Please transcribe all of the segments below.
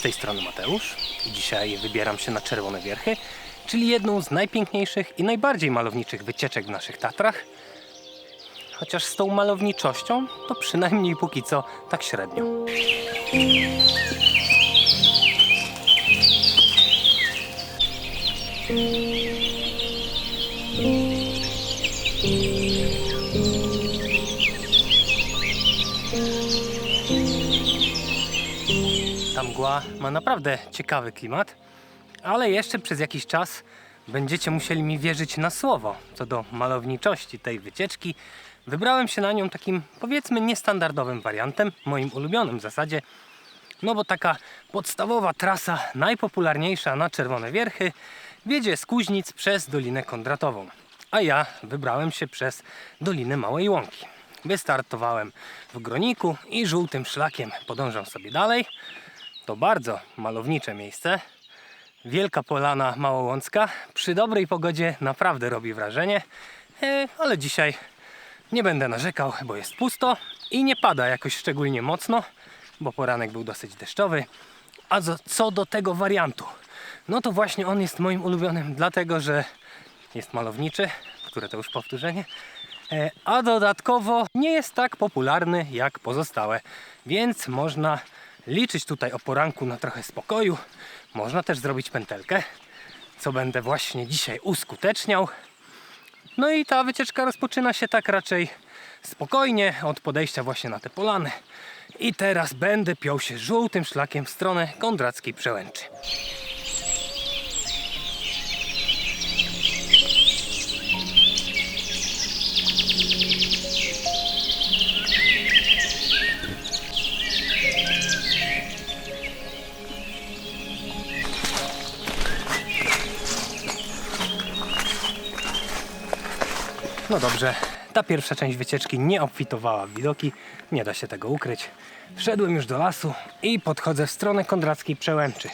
Z tej strony Mateusz i dzisiaj wybieram się na Czerwone Wierchy, czyli jedną z najpiękniejszych i najbardziej malowniczych wycieczek w naszych Tatrach. Chociaż z tą malowniczością to przynajmniej póki co tak średnio. Ta mgła ma naprawdę ciekawy klimat, ale jeszcze przez jakiś czas będziecie musieli mi wierzyć na słowo co do malowniczości tej wycieczki. Wybrałem się na nią takim powiedzmy niestandardowym wariantem, moim ulubionym w zasadzie, no bo taka podstawowa trasa, najpopularniejsza na Czerwone Wierchy, wiedzie z Kuźnic przez Dolinę Kondratową. A ja wybrałem się przez Dolinę Małej Łąki. Wystartowałem w Groniku i żółtym szlakiem podążam sobie dalej. To bardzo malownicze miejsce. Wielka polana małołącka. Przy dobrej pogodzie naprawdę robi wrażenie. E, ale dzisiaj nie będę narzekał, bo jest pusto i nie pada jakoś szczególnie mocno, bo poranek był dosyć deszczowy. A co do tego wariantu, no to właśnie on jest moim ulubionym, dlatego że jest malowniczy, które to już powtórzenie, e, a dodatkowo nie jest tak popularny jak pozostałe, więc można liczyć tutaj o poranku na trochę spokoju. Można też zrobić pętelkę, co będę właśnie dzisiaj uskuteczniał. No i ta wycieczka rozpoczyna się tak raczej spokojnie od podejścia właśnie na te polany. I teraz będę piął się żółtym szlakiem w stronę Kondrackiej Przełęczy. Dobrze, ta pierwsza część wycieczki nie obfitowała w widoki, nie da się tego ukryć. Wszedłem już do lasu i podchodzę w stronę Kondrackiej Przełęczy.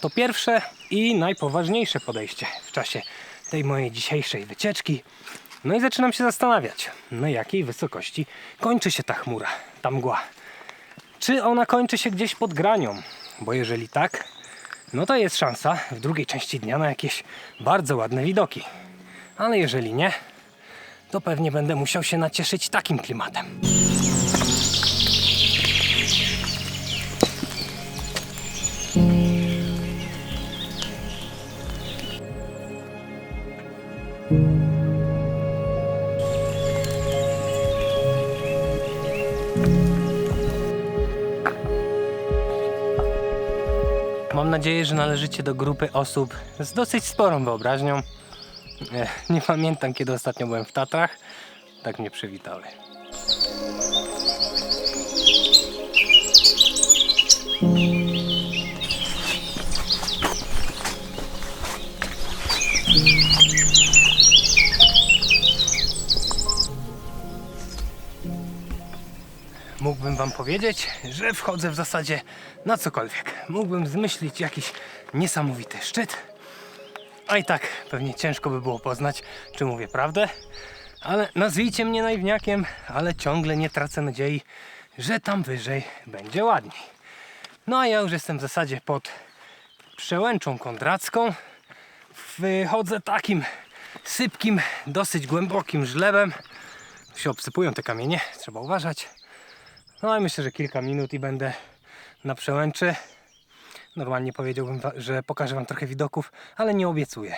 To pierwsze i najpoważniejsze podejście w czasie tej mojej dzisiejszej wycieczki. No i zaczynam się zastanawiać, na jakiej wysokości kończy się ta chmura, ta mgła. Czy ona kończy się gdzieś pod granią? Bo jeżeli tak, no to jest szansa w drugiej części dnia na jakieś bardzo ładne widoki. Ale jeżeli nie, to pewnie będę musiał się nacieszyć takim klimatem. Mam nadzieję, że należycie do grupy osób z dosyć sporą wyobraźnią. E, Nie pamiętam, kiedy ostatnio byłem w Tatrach. Tak mnie przywitały. Mógłbym wam powiedzieć, że wchodzę w zasadzie na cokolwiek. Mógłbym zmyślić jakiś niesamowity szczyt, a i tak pewnie ciężko by było poznać, czy mówię prawdę. Ale nazwijcie mnie naiwniakiem, ale ciągle nie tracę nadziei, że tam wyżej będzie ładniej. No a ja już jestem w zasadzie pod przełęczą kondracką. Wychodzę takim sypkim, dosyć głębokim żlebem. Się obsypują te kamienie, trzeba uważać. No i myślę, że kilka minut i będę na przełęczy. Normalnie powiedziałbym, że pokażę Wam trochę widoków, ale nie obiecuję.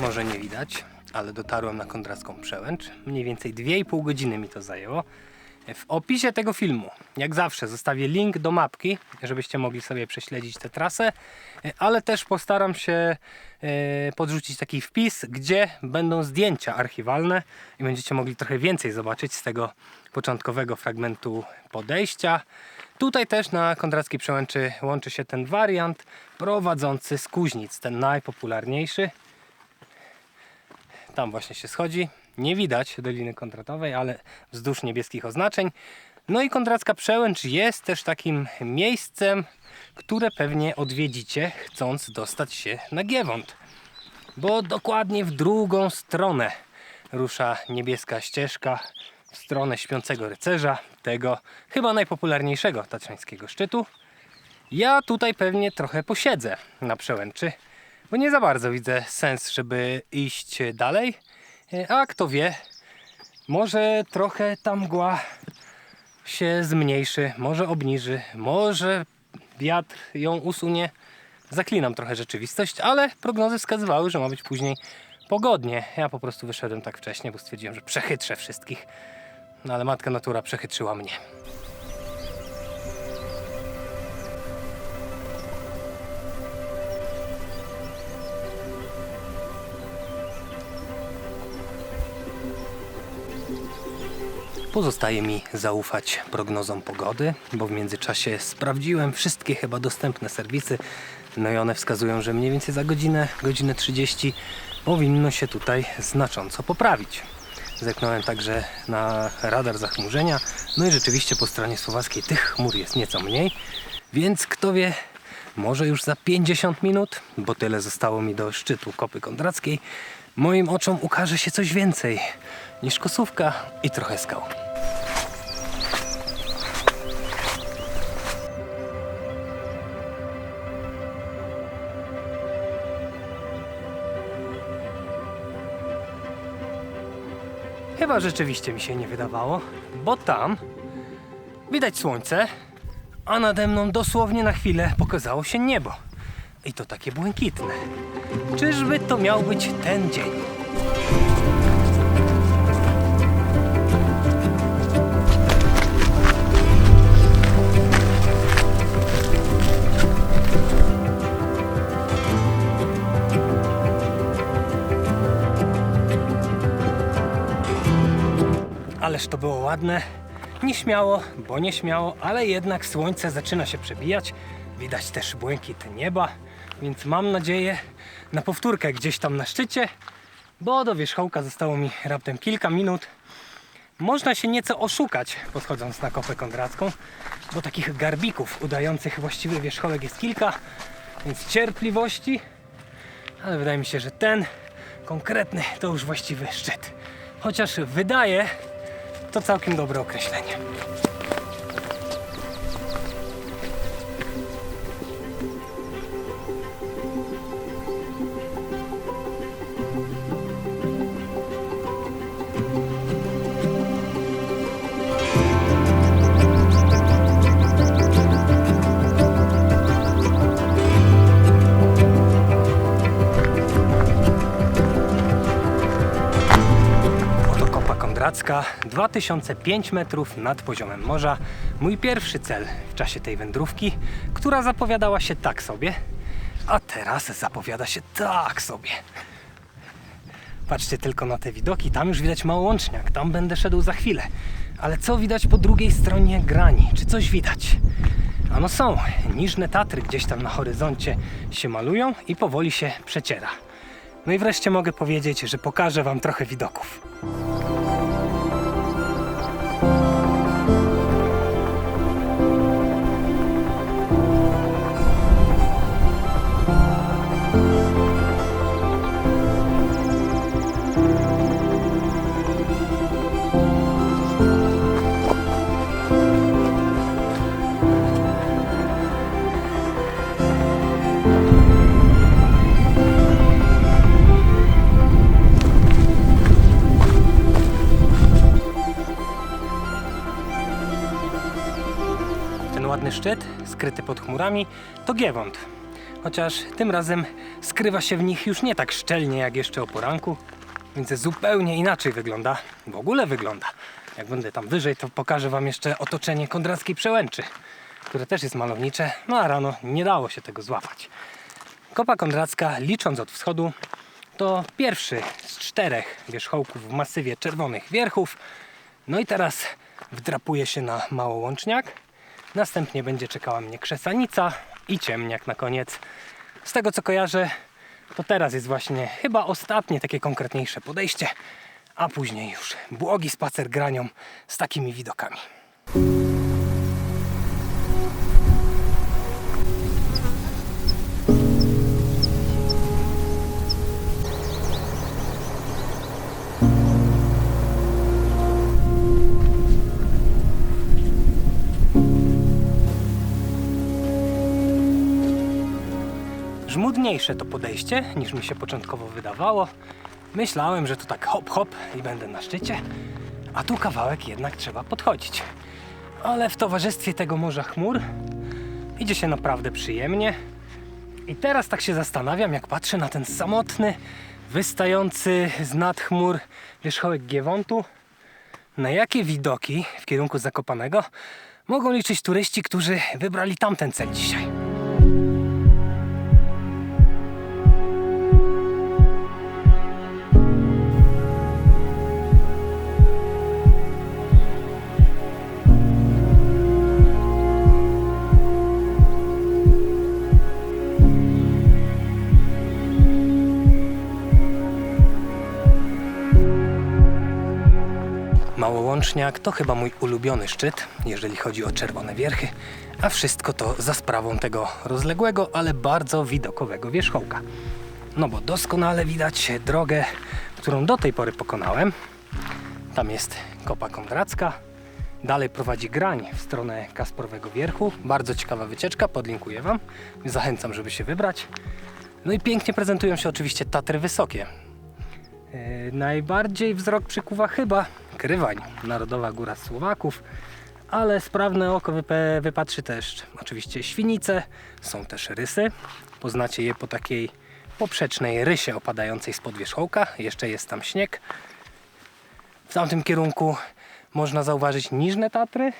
Może nie widać, ale dotarłem na Kondracką Przełęcz. Mniej więcej 2,5 godziny mi to zajęło. W opisie tego filmu, jak zawsze, zostawię link do mapki, żebyście mogli sobie prześledzić tę trasę, e, ale też postaram się e, podrzucić taki wpis, gdzie będą zdjęcia archiwalne i będziecie mogli trochę więcej zobaczyć z tego początkowego fragmentu podejścia. Tutaj też na Kondrackiej Przełęczy łączy się ten wariant prowadzący z Kuźnic, ten najpopularniejszy. Tam właśnie się schodzi. Nie widać Doliny Kontratowej, ale wzdłuż niebieskich oznaczeń No i Kondracka Przełęcz jest też takim miejscem, które pewnie odwiedzicie, chcąc dostać się na Giewont. Bo dokładnie w drugą stronę rusza niebieska ścieżka w stronę śpiącego rycerza, tego chyba najpopularniejszego tatrzańskiego szczytu. Ja tutaj pewnie trochę posiedzę na przełęczy, bo nie za bardzo widzę sens, żeby iść dalej. E, A kto wie, może trochę ta mgła się zmniejszy, może obniży, może wiatr ją usunie. Zaklinam trochę rzeczywistość, ale prognozy wskazywały, że ma być później pogodnie. Ja po prostu wyszedłem tak wcześnie, bo stwierdziłem, że przechytrzę wszystkich. No ale matka natura przechytrzyła mnie. Pozostaje mi zaufać prognozom pogody, bo w międzyczasie sprawdziłem wszystkie chyba dostępne serwisy. No i one wskazują, że mniej więcej za godzinę, godzinę 30 powinno się tutaj znacząco poprawić. Zerknąłem także na radar zachmurzenia. No i rzeczywiście po stronie słowackiej tych chmur jest nieco mniej. Więc kto wie, może już za 50 minut, bo tyle zostało mi do szczytu Kopy Kondrackiej, moim oczom ukaże się coś więcej niż kosówka i trochę skał. Chyba rzeczywiście mi się nie wydawało, bo tam widać słońce, a nade mną dosłownie na chwilę pokazało się niebo. I to takie błękitne. Czyżby to miał być ten dzień? Ależ to było ładne. Nieśmiało, bo nieśmiało, ale jednak słońce zaczyna się przebijać. Widać też błękit nieba, więc mam nadzieję na powtórkę gdzieś tam na szczycie, bo do wierzchołka zostało mi raptem kilka minut. Można się nieco oszukać podchodząc na kopę kondracką, bo takich garbików udających właściwy wierzchołek jest kilka, więc cierpliwości, ale wydaje mi się, że ten konkretny to już właściwy szczyt. Chociaż wydaje to całkiem dobre określenie. Kondracka, 2005 metrów nad poziomem morza. Mój pierwszy cel w czasie tej wędrówki, która zapowiadała się tak sobie, a teraz zapowiada się tak sobie. Patrzcie tylko na te widoki, tam już widać Małołączniak, tam będę szedł za chwilę. Ale co widać po drugiej stronie grani? Czy coś widać? Ano są, niżne Tatry gdzieś tam na horyzoncie się malują i powoli się przeciera. No i wreszcie mogę powiedzieć, że pokażę Wam trochę widoków. Szczyt, skryty pod chmurami, to Giewont. Chociaż tym razem skrywa się w nich już nie tak szczelnie jak jeszcze o poranku, więc zupełnie inaczej wygląda. W ogóle wygląda. Jak będę tam wyżej, to pokażę Wam jeszcze otoczenie Kondrackiej Przełęczy, które też jest malownicze, no a rano nie dało się tego złapać. Kopa Kondracka, licząc od wschodu, to pierwszy z czterech wierzchołków w masywie czerwonych wierchów. No i teraz wdrapuję się na Małołączniak. Następnie będzie czekała mnie Krzesanica i Ciemniak na koniec. Z tego co kojarzę, to teraz jest właśnie chyba ostatnie takie konkretniejsze podejście, a później już błogi spacer granią z takimi widokami. Żmudniejsze to podejście niż mi się początkowo wydawało. Myślałem, że to tak hop hop i będę na szczycie, a tu kawałek jednak trzeba podchodzić. Ale w towarzystwie tego morza chmur idzie się naprawdę przyjemnie. I teraz tak się zastanawiam, jak patrzę na ten samotny, wystający z nad chmur wierzchołek Giewontu, na jakie widoki w kierunku Zakopanego mogą liczyć turyści, którzy wybrali tamten cel dzisiaj. To chyba mój ulubiony szczyt, jeżeli chodzi o czerwone wierchy, a wszystko to za sprawą tego rozległego, ale bardzo widokowego wierzchołka. No bo doskonale widać drogę, którą do tej pory pokonałem. Tam jest Kopa Kondracka. Dalej prowadzi grań w stronę Kasprowego Wierchu. Bardzo ciekawa wycieczka, podlinkuję Wam. Zachęcam, żeby się wybrać. No i pięknie prezentują się oczywiście Tatry Wysokie. E, Najbardziej wzrok przykuwa chyba Krywań, Narodowa Góra Słowaków, ale sprawne oko wypatrzy też oczywiście Świnice, są też rysy. Poznacie je po takiej poprzecznej rysie opadającej spod wierzchołka. Jeszcze jest tam śnieg. W tamtym kierunku można zauważyć Niżne Tatry.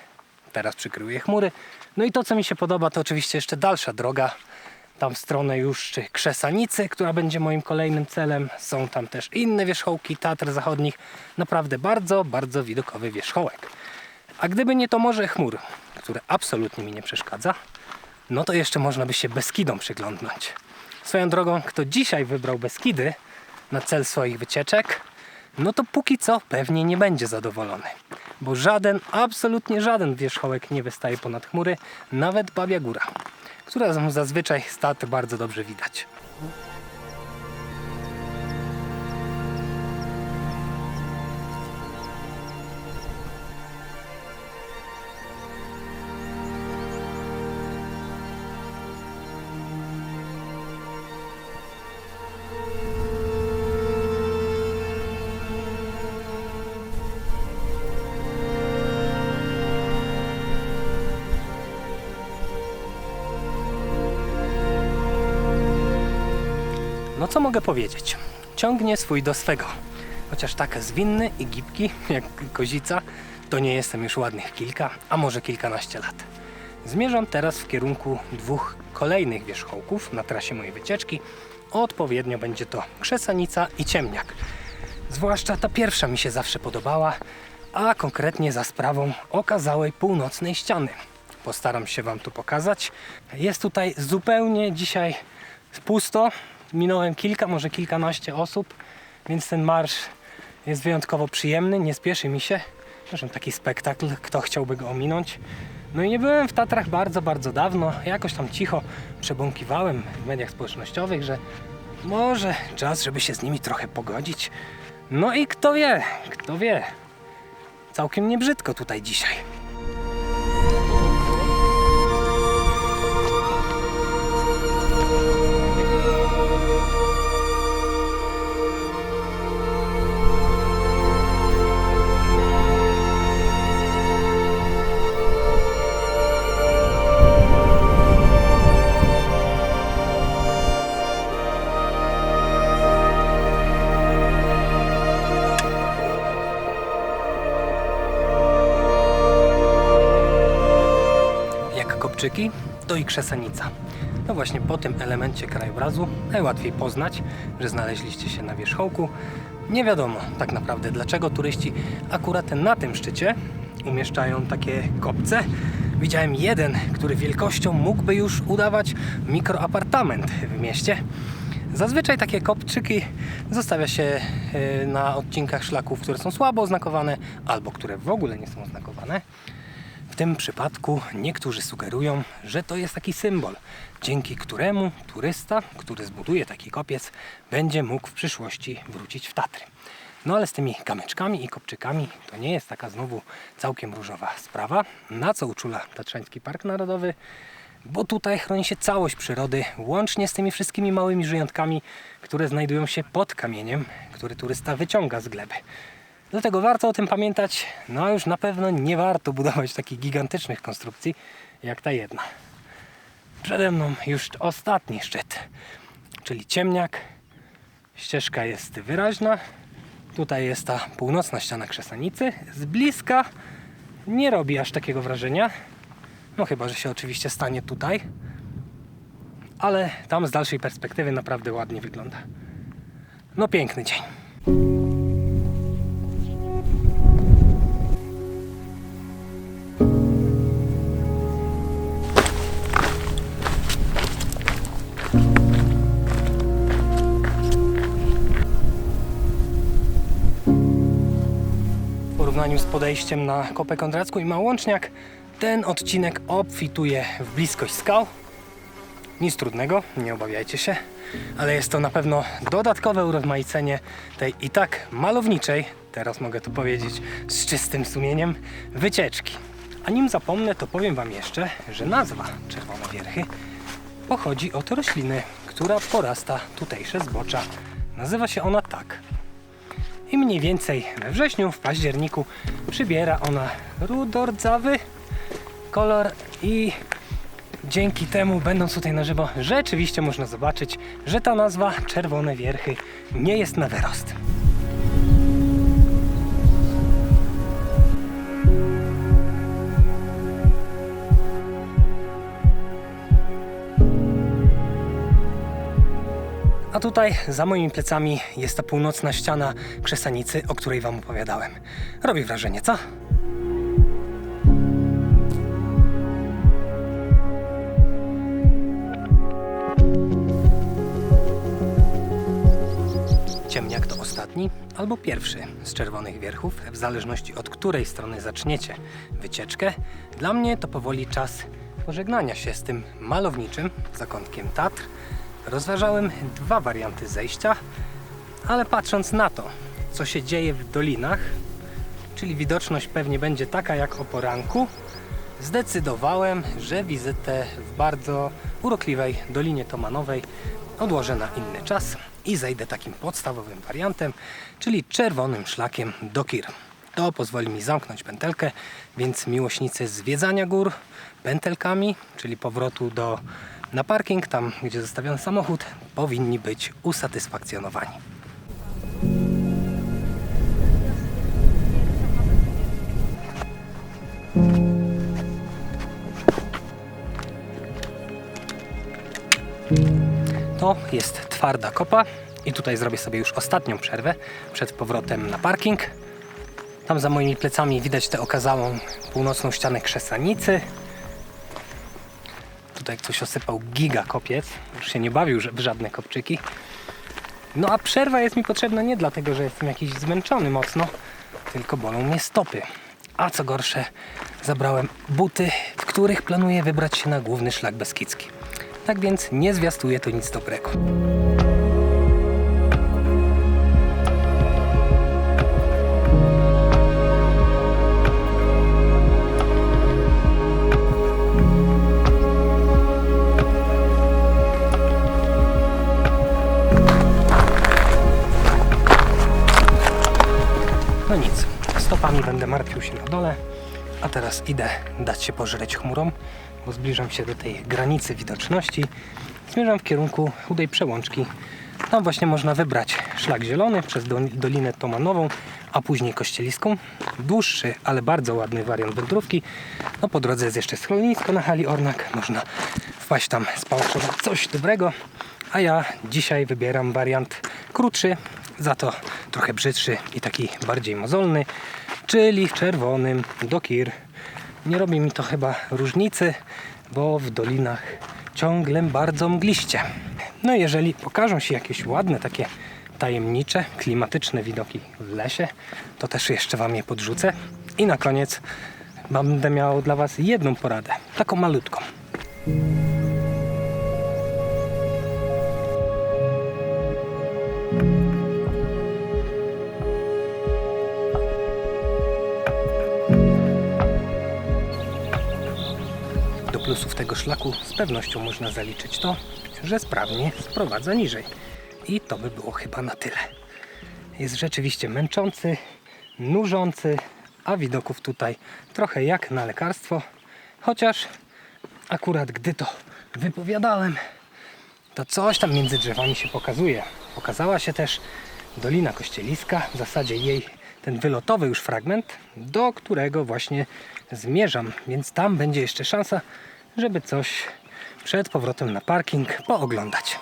Teraz przykryły je chmury. No i to, co mi się podoba, to oczywiście jeszcze dalsza droga. Tam w stronę już czy Krzesanicy, która będzie moim kolejnym celem. Są tam też inne wierzchołki Tatr Zachodnich. Naprawdę bardzo, bardzo widokowy wierzchołek. A gdyby nie to morze chmur, które absolutnie mi nie przeszkadza, no to jeszcze można by się Beskidom przyglądnąć. Swoją drogą, kto dzisiaj wybrał Beskidy na cel swoich wycieczek, no to póki co pewnie nie będzie zadowolony. Bo żaden, absolutnie żaden wierzchołek nie wystaje ponad chmury, nawet Babia Góra, która zazwyczaj z Tatr bardzo dobrze widać. No co mogę powiedzieć? Ciągnie swój do swego. Chociaż tak zwinny i gibki jak kozica, to nie jestem już ładnych kilka, a może kilkanaście lat. Zmierzam teraz w kierunku dwóch kolejnych wierzchołków na trasie mojej wycieczki. Odpowiednio będzie to Krzesanica i Ciemniak. Zwłaszcza ta pierwsza mi się zawsze podobała, a konkretnie za sprawą okazałej północnej ściany. Postaram się Wam tu pokazać. Jest tutaj zupełnie dzisiaj pusto. Minąłem kilka, może kilkanaście osób, więc ten marsz jest wyjątkowo przyjemny, nie spieszy mi się. Zresztą taki spektakl, kto chciałby go ominąć. No i nie byłem w Tatrach bardzo, bardzo dawno. Jakoś tam cicho przebąkiwałem w mediach społecznościowych, że może czas, żeby się z nimi trochę pogodzić. No i kto wie, kto wie. Całkiem niebrzydko tutaj dzisiaj. To i krzesenica. No właśnie po tym elemencie krajobrazu najłatwiej poznać, że znaleźliście się na wierzchołku. Nie wiadomo tak naprawdę dlaczego turyści akurat na tym szczycie umieszczają takie kopce. Widziałem jeden, który wielkością mógłby już udawać mikroapartament w mieście. Zazwyczaj takie kopczyki zostawia się e, na odcinkach szlaków, które są słabo oznakowane albo które w ogóle nie są oznakowane. W tym przypadku niektórzy sugerują, że to jest taki symbol, dzięki któremu turysta, który zbuduje taki kopiec, będzie mógł w przyszłości wrócić w Tatry. No ale z tymi kamyczkami i kopczykami to nie jest taka znowu całkiem różowa sprawa, na co uczula Tatrzański Park Narodowy, bo tutaj chroni się całość przyrody, łącznie z tymi wszystkimi małymi żyjątkami, które znajdują się pod kamieniem, który turysta wyciąga z gleby. Dlatego warto o tym pamiętać, no a już na pewno nie warto budować takich gigantycznych konstrukcji jak ta jedna. Przede mną już ostatni szczyt, czyli ciemniak. Ścieżka jest wyraźna. Tutaj jest ta północna ściana krzesanicy. Z bliska nie robi aż takiego wrażenia. No chyba, że się oczywiście stanie tutaj. Ale tam z dalszej perspektywy naprawdę ładnie wygląda. No piękny dzień. Porównaniu z podejściem na Kopę Kondracką i Małączniak, ten odcinek obfituje w bliskość skał. Nic trudnego, nie obawiajcie się, ale jest to na pewno dodatkowe urozmaicenie tej i tak malowniczej, teraz mogę to powiedzieć z czystym sumieniem, wycieczki. A nim zapomnę, to powiem Wam jeszcze, że nazwa Czerwone Wierchy pochodzi od rośliny, która porasta tutejsze zbocza. Nazywa się ona tak. I mniej więcej we wrześniu, w październiku przybiera ona rudordzawy kolor i dzięki temu, będąc tutaj na żywo, rzeczywiście można zobaczyć, że ta nazwa Czerwone Wierchy nie jest na wyrost. Tutaj za moimi plecami jest ta północna ściana krzesanicy, o której Wam opowiadałem. Robi wrażenie, co? Ciemniak to ostatni albo pierwszy z czerwonych wierchów, w zależności od której strony zaczniecie wycieczkę. Dla mnie to powoli czas pożegnania się z tym malowniczym zakątkiem Tatr. Rozważałem dwa warianty zejścia, ale patrząc na to, co się dzieje w dolinach, czyli widoczność pewnie będzie taka jak o poranku, zdecydowałem, że wizytę w bardzo urokliwej Dolinie Tomanowej odłożę na inny czas i zejdę takim podstawowym wariantem, czyli czerwonym szlakiem do Kir. To pozwoli mi zamknąć pętelkę, więc miłośnicy zwiedzania gór pętelkami, czyli powrotu do, na parking, tam gdzie zostawiony samochód, powinni być usatysfakcjonowani. To jest twarda kopa i tutaj zrobię sobie już ostatnią przerwę przed powrotem na parking. Tam za moimi plecami widać tę okazałą północną ścianę krzesanicy. Tutaj ktoś osypał giga kopiec, już się nie bawił w żadne kopczyki. No a przerwa jest mi potrzebna nie dlatego, że jestem jakiś zmęczony mocno, tylko bolą mnie stopy. A co gorsze, zabrałem buty, w których planuję wybrać się na główny szlak beskidzki. Tak więc nie zwiastuje to nic dobrego. Będę martwił się na dole, a teraz idę dać się pożreć chmurom, bo zbliżam się do tej granicy widoczności. Zmierzam w kierunku chudej przełączki. Tam właśnie można wybrać szlak zielony przez Dol- Dolinę Tomanową, a później Kościeliską. Dłuższy, ale bardzo ładny wariant wędrówki. No po drodze jest jeszcze schronisko na hali Ornak. Można wpaść tam, spałaszować coś dobrego. A ja dzisiaj wybieram wariant krótszy, za to trochę brzydszy i taki bardziej mozolny, czyli w czerwonym do Kir. Nie robi mi to chyba różnicy, bo w dolinach ciągle bardzo mgliście. No jeżeli pokażą się jakieś ładne takie tajemnicze, klimatyczne widoki w lesie, to też jeszcze Wam je podrzucę. I na koniec będę miał dla Was jedną poradę, taką malutką. Plusów tego szlaku z pewnością można zaliczyć to, że sprawnie sprowadza niżej. I to by było chyba na tyle. Jest rzeczywiście męczący, nużący, a widoków tutaj trochę jak na lekarstwo. Chociaż akurat gdy to wypowiadałem, to coś tam między drzewami się pokazuje. Pokazała się też Dolina Kościeliska, w zasadzie jej ten wylotowy już fragment, do którego właśnie zmierzam, więc tam będzie jeszcze szansa, żeby coś przed powrotem na parking pooglądać.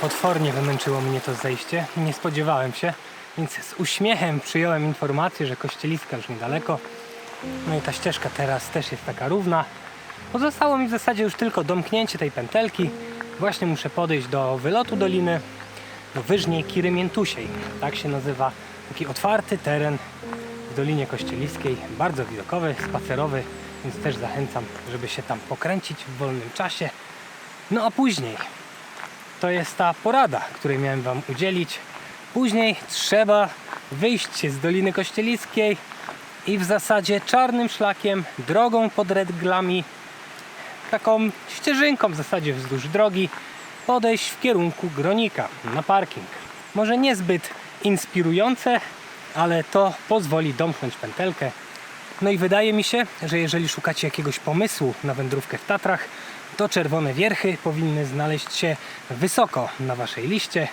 Potwornie wymęczyło mnie to zejście. Nie spodziewałem się, więc z uśmiechem przyjąłem informację, że kościeliska już niedaleko. No i ta ścieżka teraz też jest taka równa. Pozostało mi w zasadzie już tylko domknięcie tej pętelki. Właśnie muszę podejść do wylotu doliny, do wyżniej Kiry Miętusiej. Tak się nazywa taki otwarty teren w Dolinie Kościeliskiej. Bardzo widokowy, spacerowy, więc też zachęcam, żeby się tam pokręcić w wolnym czasie. No a później to jest ta porada, której miałem Wam udzielić. Później trzeba wyjść z Doliny Kościeliskiej i w zasadzie czarnym szlakiem, drogą pod redglami, taką ścieżynką w zasadzie wzdłuż drogi, podejść w kierunku Gronika na parking. Może niezbyt inspirujące, ale to pozwoli domknąć pętelkę. No i wydaje mi się, że jeżeli szukacie jakiegoś pomysłu na wędrówkę w Tatrach, to czerwone wierchy powinny znaleźć się wysoko na Waszej liście.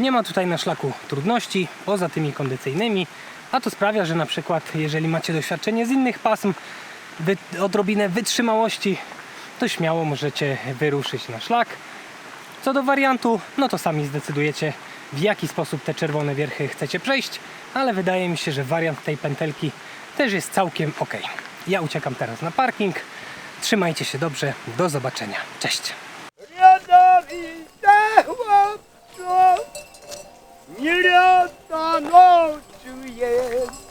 Nie ma tutaj na szlaku trudności, poza tymi kondycyjnymi, a to sprawia, że na przykład jeżeli macie doświadczenie z innych pasm, wy, odrobinę wytrzymałości, to śmiało możecie wyruszyć na szlak. Co do wariantu, no to sami zdecydujecie w jaki sposób te czerwone wierchy chcecie przejść, ale wydaje mi się, że wariant tej pętelki też jest całkiem ok. Ja uciekam teraz na parking. Trzymajcie się dobrze, do zobaczenia. Cześć! Nie yeah.